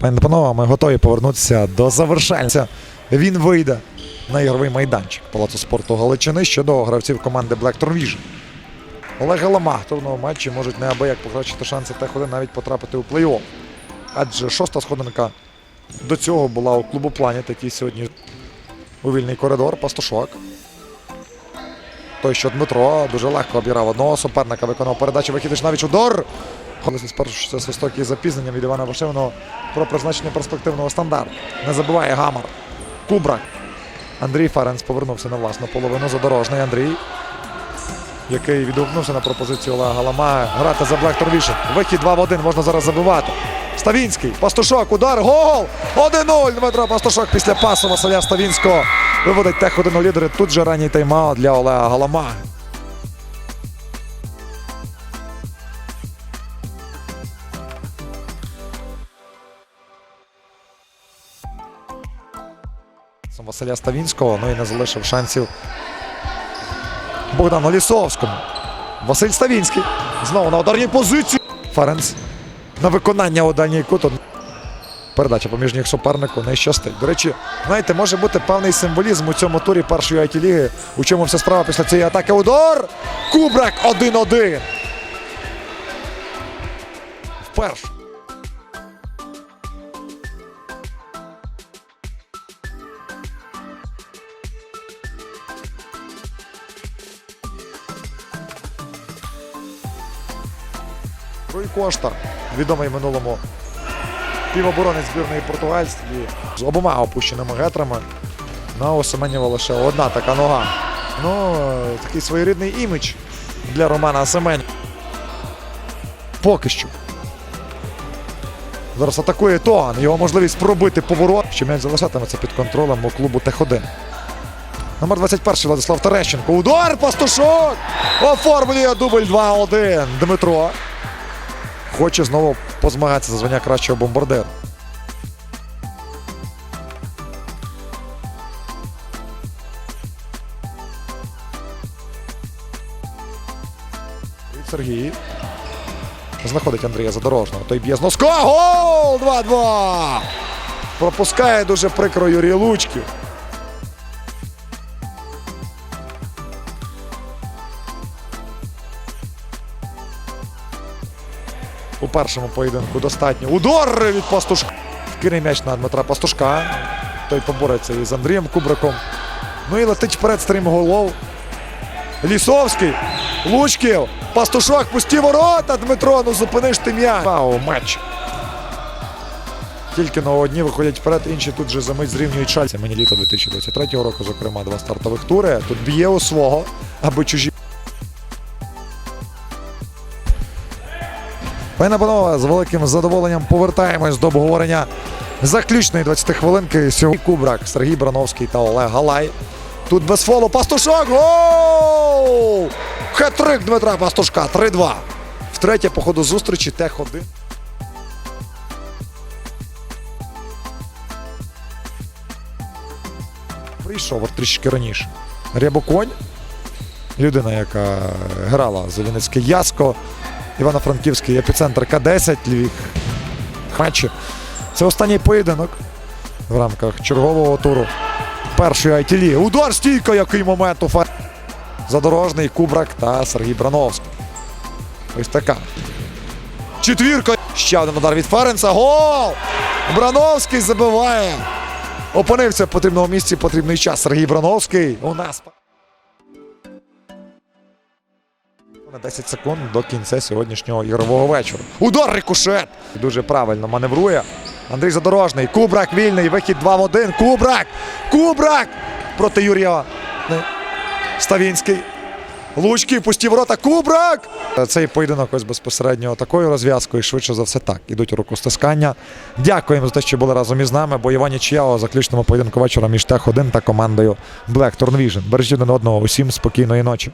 Пані та панове, ми готові повернутися до завершення. Він вийде на ігровий майданчик Палацу спорту Галичини щодо гравців команди Black Vision. Олег Галама в турному матчі можуть неабияк покращити шанси Т1 навіть потрапити у плей-офф. Адже шоста сходинка до цього була у клубу Планіт, який сьогодні у вільний коридор. Пастушок. Той, що Дмитро дуже легко обіграв одного суперника, виконав передачу вихідиш навіть удар. Колись спершу що це свисток із запізненням від Івана Вашивного про призначення перспективного стандарту. Не забуває Гамар. Кубрак. Андрій Ференц повернувся на власну половину. Задорожний Андрій, який відгукнувся на пропозицію Олега Галамага. Грати за Black Vision. Вихід 2 в 1 можна зараз забивати. Ставінський. Пастушок. Удар. Гол! 1-0. Дмитро Пастушок після пасу Василя Ставінського виводить тех 1 у лідери. Тут же ранній тайм-аут для Олега Галамага. Сам Василя Ставінського, ну і не залишив шансів Богдану Лісовському. Василь Ставінський. Знову на ударній позиції. Ференц на виконання у дальній кут. Передача поміж них супернику не щастить. До речі, знаєте, може бути певний символізм у цьому турі першої it ліги. У чому вся справа після цієї атаки. Удар! Кубрак 1-1. Вперше. Руй Кошта, відомий минулому півоборонець збірної Португальської з обома опущеними гетрами. На у Семенєва лише одна така нога. Ну, е, такий своєрідний імідж для Романа Семенєва. Поки що. Зараз атакує Тоган. Його можливість пробити поворот. Що м'яч залишатиметься під контролем у клубу Т1. Номер 21 Владислав Терещенко. Удар пастушок! Оформлює дубль 2-1. Дмитро хоче знову позмагатися за звання кращого бомбардира. Сергій знаходить Андрія Задорожного. Той б'є з носка. Гол! 2-2! Пропускає дуже прикро Юрій Лучків. У першому поєдинку достатньо. Удар від Пастушка. Вкине м'яч на Дмитра Пастушка. Той побореться із Андрієм Кубраком. Ну і летить вперед стрім голов. Лісовський. Лучків. Пастушок. Пусті ворота. Дмитро, ну зупиниш ти м'яч. Вау, матч. Тільки на одні виходять вперед, інші тут же за мить зрівнюють шальці. Мені літо 2023 року, зокрема, два стартових тури. Тут б'є у свого, аби чужі. Пане панове, з великим задоволенням повертаємось до обговорення заключної 20 хвилинки. Сьогодні Кубрак, Сергій Брановський та Олег Галай. Тут без фолу Пастушок. Гол! Хет-трик Дмитра Пастушка. 3-2. Втретє по ходу зустрічі тех 1 Прийшов трішки раніше. Рябоконь. Людина, яка грала за Вінницьке Яско. Івано-Франківський епіцентр К-10 Львів. Матчі. Це останній поєдинок в рамках чергового туру першої айтілі. Удар стійка, який момент у фе... Задорожний, Кубрак та Сергій Брановський. Ось така. Четвірка. Ще один удар від Ференца. Гол! Брановський забиває. Опинився в потрібному місці, потрібний час. Сергій Брановський у нас. На 10 секунд до кінця сьогоднішнього ігрового вечора. Удар рикошет! Дуже правильно маневрує. Андрій Задорожний. Кубрак вільний. Вихід 2 в 1. Кубрак! Кубрак! Проти Юрія Ставінський. Лучки, пусті ворота. Кубрак! Цей поєдинок ось безпосередньо такою розв'язкою. Швидше за все так. Ідуть рукостискання. Дякуємо за те, що були разом із нами. Бойова нічия у заключному поєдинку вечора між Тех 1 та командою Black Turn Vision. Бережіть один одного. Усім спокійної ночі.